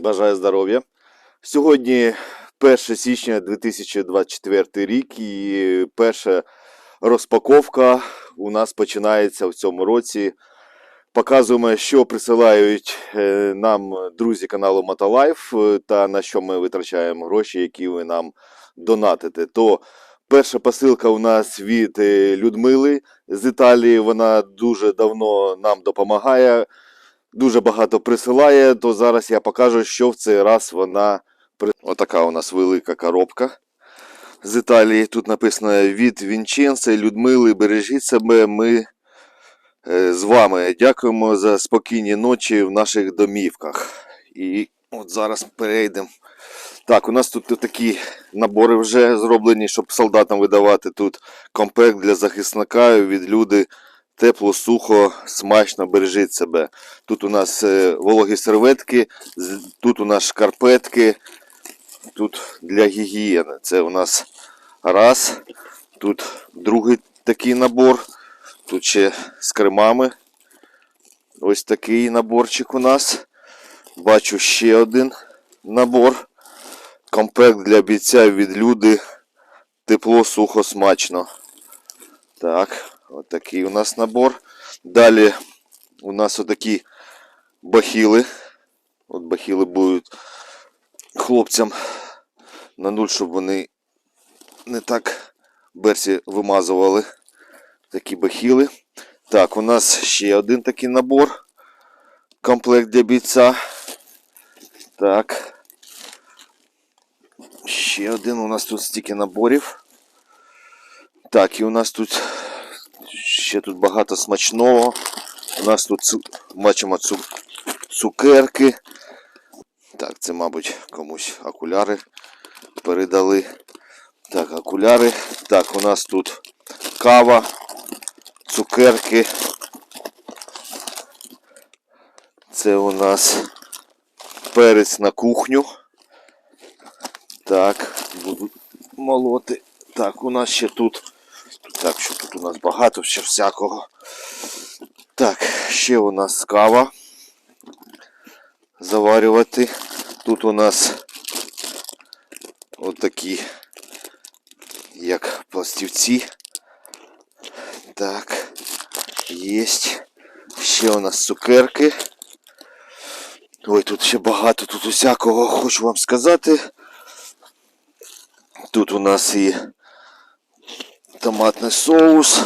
Бажаю здоров'я. Сьогодні 1 січня 2024 рік і перша розпаковка у нас починається в цьому році. Показуємо, що присилають е, нам друзі каналу Мотолайф е, та на що ми витрачаємо гроші, які ви нам донатите. То перша посилка у нас від е, Людмили з Італії. Вона дуже давно нам допомагає дуже багато присилає, то зараз я покажу, що в цей раз вона. Отака у нас велика коробка з Італії. Тут написано від Вінченца, Людмили, бережіть себе. Ми е, з вами дякуємо за спокійні ночі в наших домівках. І от зараз перейдемо. Так, у нас тут такі набори вже зроблені, щоб солдатам видавати. Тут комплект для захисника від люди. Тепло, сухо, смачно, бережіть себе. Тут у нас е, вологі серветки, тут у нас шкарпетки, тут для гігієни. Це у нас раз. Тут другий такий набор. Тут ще з кремами. Ось такий наборчик у нас. Бачу ще один набор. Комплект для бійця від люди. Тепло, сухо, смачно. Так, отакий у нас набор. Далі у нас отакі бахіли. От бахіли будуть хлопцям на нуль, щоб вони не так берсі вимазували. Такі бахіли. Так, у нас ще один такий набор. Комплект для бійця. Так. Ще один у нас тут стільки наборів. Так, і у нас тут ще тут багато смачного. У нас тут бачимо цукерки. Так, це, мабуть, комусь окуляри передали. Так, окуляри. Так, у нас тут кава, цукерки. Це у нас перець на кухню. Так, буду молоти. Так, у нас ще тут. Так, що тут у нас багато ще всякого. Так, ще у нас кава. Заварювати. Тут у нас отакі, як пластівці. Так, єсть. Ще у нас цукерки. Ой, тут ще багато тут усякого хочу вам сказати. Тут у нас і томатний соус.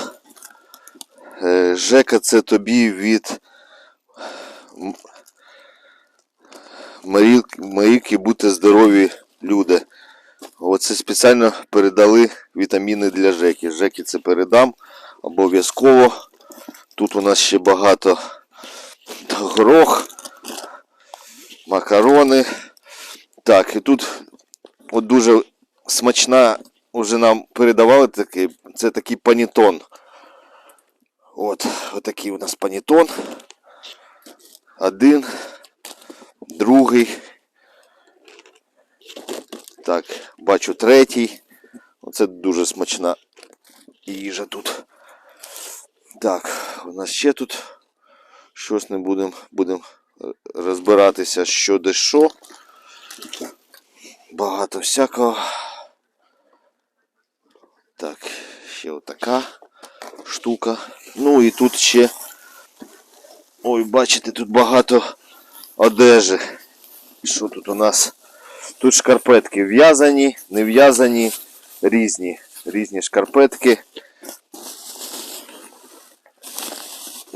Е, Жека, це тобі від М- Марік- Маріки бути здорові люди. Оце спеціально передали вітаміни для Жеки. Жеки це передам обов'язково. Тут у нас ще багато горох, макарони. Так, і тут от дуже смачна, вже нам передавали такий, це такий панітон. От, отакий у нас панітон. Один, другий. Так, бачу третій. Оце дуже смачна їжа тут. Так, у нас ще тут щось не будемо будем розбиратися, що де що. Багато всякого. Так, ще отака штука. Ну і тут ще. Ой, бачите, тут багато одежі. І Що тут у нас? Тут шкарпетки в'язані, не в'язані, різні. Різні шкарпетки.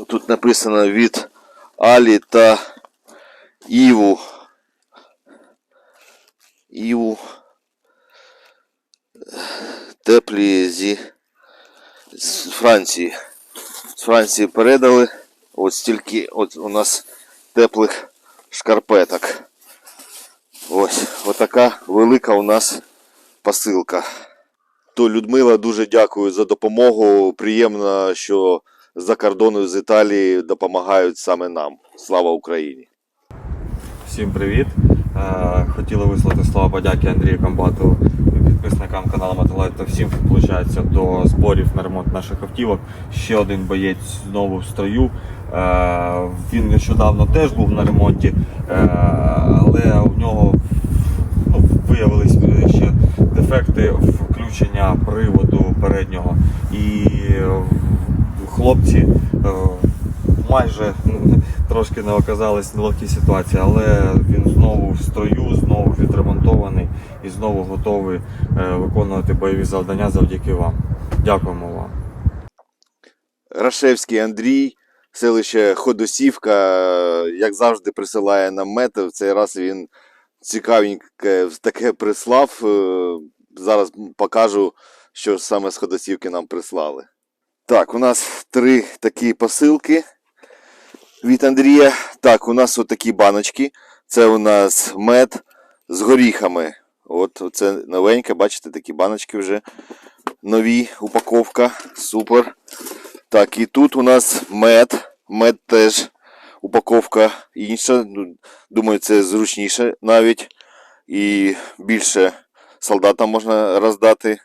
Тут написано від Алі та Іву. Іву. Теплі зі з Франції. З Франції передали. От стільки от у нас теплих шкарпеток. Ось, отака велика у нас посилка. То Людмила, дуже дякую за допомогу. Приємно, що за кордону з Італії допомагають саме нам. Слава Україні! Всім привіт! Е, Хотіли висловити слова подяки Андрію Комбату, підписникам каналу Мотолайт та всім, хто долучається до зборів на ремонт наших автівок. Ще один боєць знову в строю. Е, Він нещодавно теж був на ремонті, е, але виявились е, ще дефекти включення приводу переднього. І е, хлопці майже м, трошки не оказались нелегкій ситуації, але він знову в строю, знову відремонтований і знову готовий е, виконувати бойові завдання завдяки вам. Дякуємо вам. Рашевський Андрій, селище Ходосівка, як завжди, присилає нам мети. В цей раз він цікавеньке таке прислав. Е, Зараз покажу, що саме з Ходосівки нам прислали. Так, у нас три такі посилки від Андрія. Так, у нас отакі баночки. Це у нас мед з горіхами. От це новеньке, бачите, такі баночки вже нові, упаковка. Супер. Так, і тут у нас мед. Мед теж упаковка інша. Ну, Думаю, це зручніше навіть. І більше солдатам можна роздати.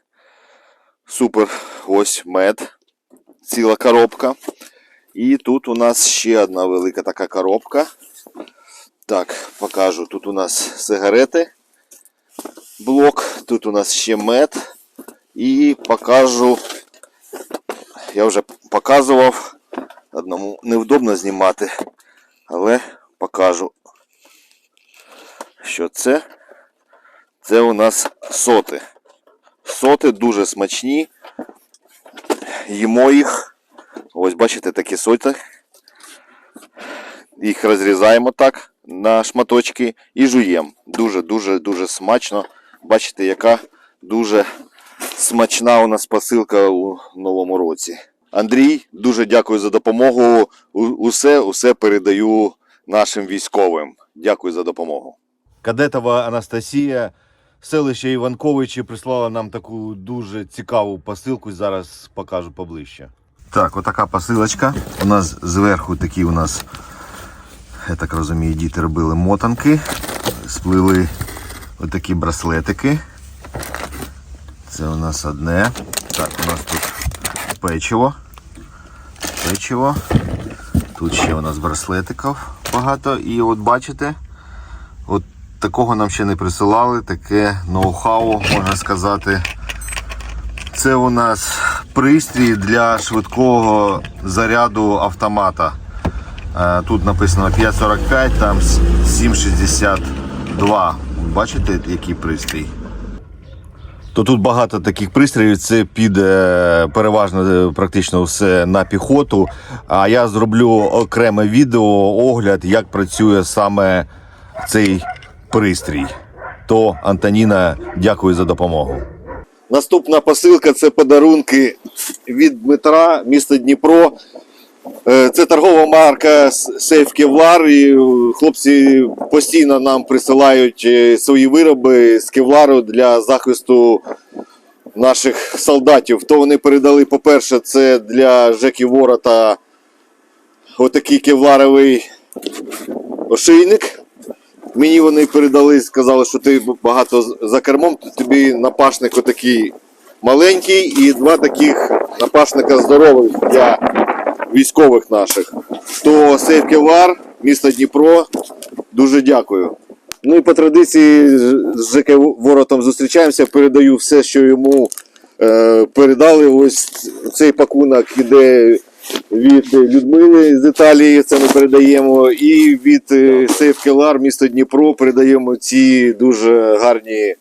Супер. Ось мед. Ціла коробка. І тут у нас ще одна велика така коробка. Так, покажу. Тут у нас сигарети. Блок. Тут у нас ще мед. І покажу я вже показував. Одному невдобно знімати, але покажу, що це. Це у нас соти. Соти дуже смачні. Їмо їх. Ось бачите такі соти. Їх розрізаємо так на шматочки і жуємо. Дуже-дуже дуже смачно. Бачите, яка дуже смачна у нас посилка у новому році. Андрій, дуже дякую за допомогу. Усе, усе передаю нашим військовим. Дякую за допомогу. Кадетова Анастасія, селище Іванковичі, прислала нам таку дуже цікаву посилку. Зараз покажу поближче. Так, отака посилочка. У нас зверху такі у нас, я так розумію, діти робили мотанки, сплили отакі браслетики. Це у нас одне. Так, у нас тут печиво. Печиво. Тут ще у нас браслетиків багато. І от бачите, от такого нам ще не присилали, таке ноу-хау, можна сказати. Це у нас пристрій для швидкого заряду автомата. Е, Тут написано 5.45, там 7.62. Бачите, який пристрій? То тут багато таких пристроїв. Це піде переважно е, практично все на піхоту. А я зроблю окреме відео огляд, як працює саме цей пристрій. То Антоніна, дякую за допомогу. Наступна посилка це подарунки від Дмитра, місто Дніпро. Е, Це торгова марка Сейф Кевлар. І е, хлопці постійно нам присилають е, свої вироби з кевлару для захисту наших солдатів. То вони передали, по-перше, це для Жекі Ворота отакий кевларовий ошейник. Мені вони передали, сказали, що ти багато за кермом, то тобі напашник отакий маленький і два таких напашника здорових для військових наших. То Сейф Кевлар, місто Дніпро, дуже дякую. Ну і по традиції з ЖК Воротом зустрічаємося, передаю все, що йому е, передали. Ось цей пакунок іде від Людмили з Італії, це ми передаємо. І від е, Сейф Келар, місто Дніпро, передаємо ці дуже гарні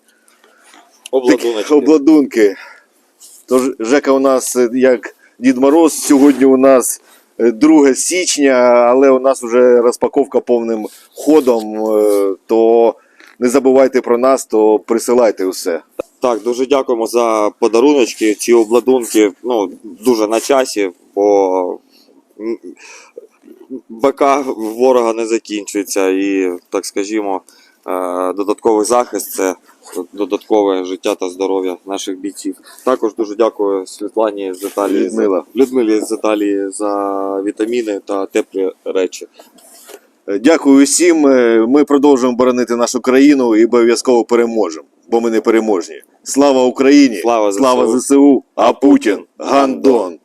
такі обладунки. Тож Жека у нас е, як Дід Мороз. Сьогодні у нас е, 2 січня, але у нас вже розпаковка повним ходом. е, То не забувайте про нас, то присилайте усе. Так, дуже дякуємо за подаруночки. Ці обладунки ну, дуже на часі, бо БК ворога не закінчується і, так скажімо, е, додатковий захист це додаткове життя та здоров'я наших бійців. Також дуже дякую Світлані з Італії Людмила. Людмилі з Італії за вітаміни та теплі речі. Е, Дякую всім. Е, Ми продовжуємо боронити нашу країну і обов'язково переможемо, бо ми не переможні. Слава Україні! Слава ЗСУ! Слава ЗСУ! А Путін Гандон!